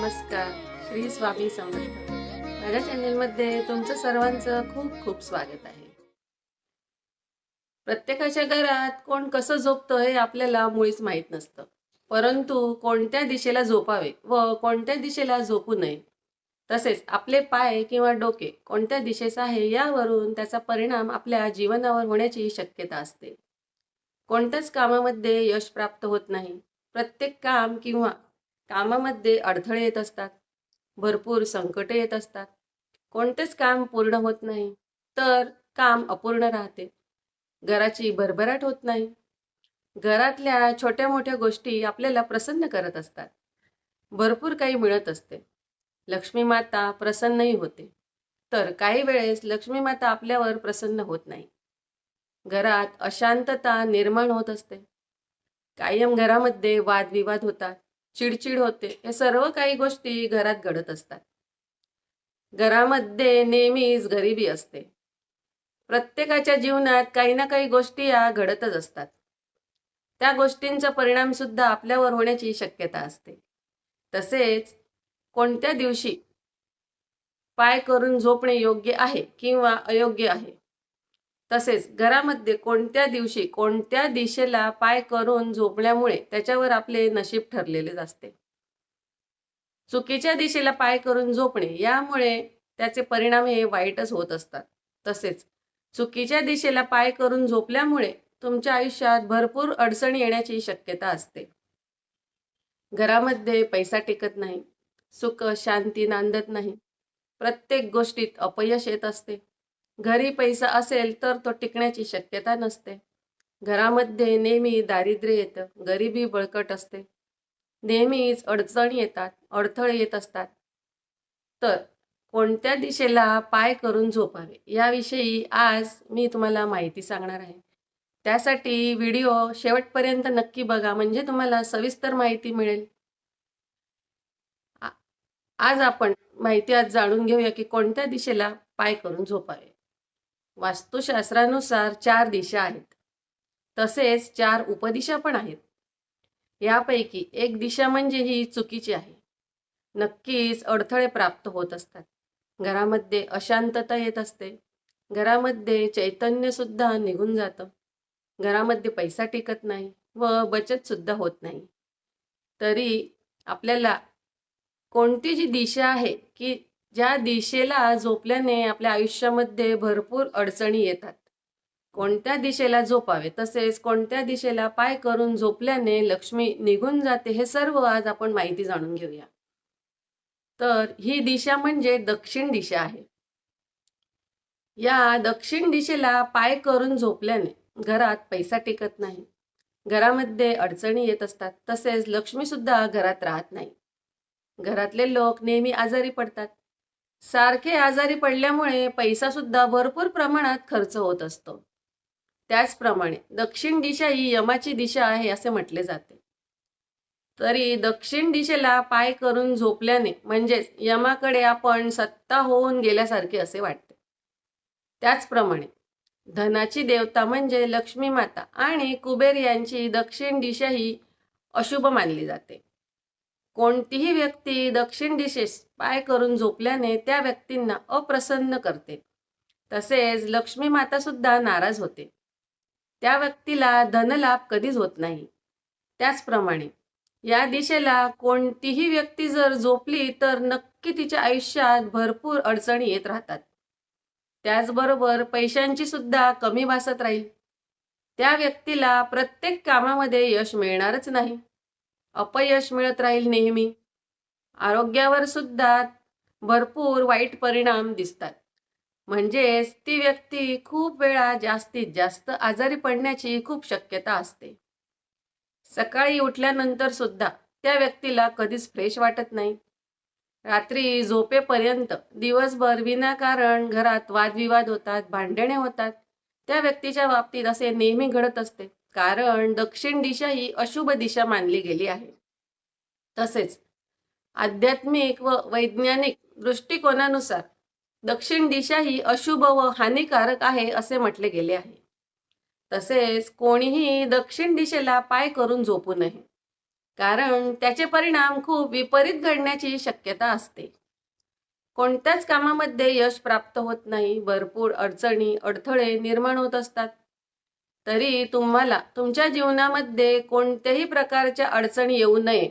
नमस्कार. श्री स्वामी समर्थ. माझ्या चॅनेलमध्ये तुमचं सर्वांचं खूप खूप स्वागत आहे. प्रत्येकाच्या घरात कोण कसं झोपतं हे आपल्याला मुळीच माहीत नसतं. परंतु कोणत्या दिशेला झोपावे व कोणत्या दिशेला झोपू नये तसेच आपले पाय किंवा डोके कोणत्या दिशेचं आहे यावरून त्याचा परिणाम आपल्या जीवनावर होण्याची शक्यता असते. कोणत्याच कामामध्ये यश प्राप्त होत नाही. प्रत्येक काम किंवा कामामध्ये अडथळे येत असतात. भरपूर संकटे येत असतात. कोणतेच काम पूर्ण होत नाही तर काम अपूर्ण राहते. घराची भरभराट होत नाही. घरातल्या छोट्या मोठ्या गोष्टी आपल्याला प्रसन्न करत असतात. भरपूर काही मिळत असते. लक्ष्मी माता प्रसन्नही होते. तर काही वेळेस लक्ष्मी माता आपल्यावर प्रसन्न होत नाही. घरात अशांतता निर्माण होत असते. कायम घरामध्ये वादविवाद होतात. चिडचिड होते. हे सर्व काही गोष्टी घरात घडत असतात. घरामध्ये नेहमीच गरिबी असते. प्रत्येकाच्या जीवनात काही ना काही गोष्टी या घडतच असतात. त्या गोष्टींचा परिणाम सुद्धा आपल्यावर होण्याची शक्यता असते. तसेच कोणत्या दिवशी पाय करून झोपणे योग्य आहे किंवा अयोग्य आहे? तसेच घरामध्ये कोणत्या दिवशी कोणत्या दिशेला पाय करून झोपल्यामुळे त्याच्यावर आपले नशीब ठरलेले असते. चुकीच्या दिशेला पाय करून झोपणे यामुळे त्याचे परिणाम हे वाईटच होत असतात. तसेच चुकीच्या दिशेला पाय करून झोपल्यामुळे तुमच्या आयुष्यात भरपूर अडचणी येण्याची शक्यता असते. घरामध्ये पैसा टिकत नाही सुख शांती नांदत नाही. प्रत्येक गोष्टीत अपयश येत असते. घरी पैसा असेल तर तो टिकण्याची शक्यता नसते. घरामध्ये नेहमी दारिद्र्य येतं गरिबी बळकट असते. नेहमीच अडचणी येतात अडथळे येत असतात. तर कोणत्या दिशेला पाय करून झोपावे? याविषयी आज मी तुम्हाला माहिती सांगणार आहे. त्यासाठी व्हिडिओ शेवटपर्यंत नक्की बघा म्हणजे तुम्हाला सविस्तर माहिती मिळेल. आज आपण माहिती आज जाणून घेऊया की कोणत्या दिशेला पाय करून झोपावे. वास्तुशास्त्रानुसार चार दिशा आहेत. तसेच चार उपदिशा पण आहेत. यापैकी एक दिशा म्हणजे ही चुकीची आहे. नक्कीच अडथळे प्राप्त होत असतात. घरामध्ये अशांतता येत असते. घरामध्ये चैतन्य सुद्धा निघून जातं. घरामध्ये पैसा टिकत नाही व बचत सुद्धा होत नाही. तरी आपल्याला कोणती जी दिशा आहे की ज्या दिशेला झोपल्याने आपल्या आयुष्यामध्ये भरपूर अडचणी येतात. कोणत्या दिशेला झोपावे? तसेच कोणत्या दिशेला पाय करून झोपल्याने लक्ष्मी निघून जाते हे सर्व आज आपण माहिती जाणून घेऊया. तर ही दिशा म्हणजे दक्षिण दिशा आहे. या दक्षिण दिशेला पाय करून झोपल्याने घरात पैसा टिकत नाही. घरामध्ये अडचणी येत असतात. तसेच लक्ष्मी सुद्धा घरात राहत नाही. घरातले लोक नेहमी आजारी पडतात. सारखे आजारी पडल्यामुळे पैसा सुद्धा भरपूर प्रमाणात खर्च होत असतो. त्याचप्रमाणे दक्षिण दिशा ही यमाची दिशा आहे असे म्हटले जाते. तरी दक्षिण दिशेला पाय करून झोपल्याने म्हणजेच यमाकडे आपण सत्ता होऊन गेल्यासारखे असे वाटते. त्याचप्रमाणे धनाची देवता म्हणजे लक्ष्मी माता आणि कुबेर यांची दक्षिण दिशा ही अशुभ मानली जाते. कोणतीही व्यक्ती दक्षिण दिशेस पाय करून झोपल्याने त्या व्यक्तींना अप्रसन्न करते. तसेच लक्ष्मी माता सुद्धा नाराज होते. त्या व्यक्तीला धनलाभ कधीच होत नाही. त्याचप्रमाणे या दिशेला कोणतीही व्यक्ती जर झोपली तर नक्की तिच्या आयुष्यात भरपूर अडचणी येत राहतात. त्याचबरोबर पैशांची सुद्धा कमी भासत राहील. त्या व्यक्तीला प्रत्येक कामामध्ये यश मिळणारच नाही. अपयश मिळत राहील नेहमी. आरोग्यावर सुद्धा भरपूर वाईट परिणाम दिसतात. म्हणजेच ती व्यक्ती खूप वेळा जास्तीत जास्त आजारी पडण्याची खूप शक्यता असते. सकाळी उठल्यानंतर सुद्धा त्या व्यक्तीला कधीच फ्रेश वाटत नाही. रात्री झोपेपर्यंत दिवसभर विनाकारण घरात वादविवाद होतात भांडणे होतात. त्या व्यक्तीच्या बाबतीत असे नेहमी घडत असते. कारण दक्षिण दिशा ही अशुभ दिशा मानली गेली आहे. तसेच आध्यात्मिक व वैज्ञानिक दृष्टिकोनानुसार दक्षिण दिशा ही अशुभ व हानिकारक आहे असे म्हटले गेले आहे. तसेच कोणीही दक्षिण दिशेला पाय करून झोपू नये. कारण त्याचे परिणाम खूप विपरीत घडण्याची शक्यता असते. कोणत्याच कामामध्ये यश प्राप्त होत नाही भरपूर अडचणी अडथळे निर्माण होत असतात. तरी तुम्हाला तुमच्या जीवनामध्ये कोणत्याही प्रकारच्या अडचणी येऊ नये.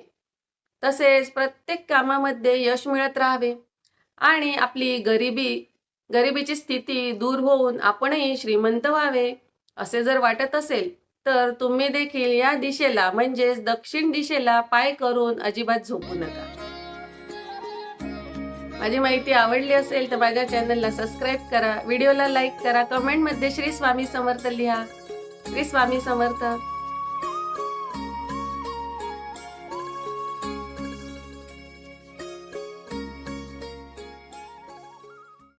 तसेच प्रत्येक कामामध्ये यश मिळत राहावे. आणि आपली गरिबी गरिबीची स्थिती दूर होऊन आपणही श्रीमंत व्हावे असे जर वाटत असेल तर तुम्ही देखील या दिशेला म्हणजेच दक्षिण दिशेला पाय करून अजिबात झोपू नका. माझी माहिती आवडली असेल तर माझ्या चॅनलला सबस्क्राईब करा व्हिडिओला लाईक करा कमेंटमध्ये श्री स्वामी समर्थ लिहा. श्री स्वामी समर्थ.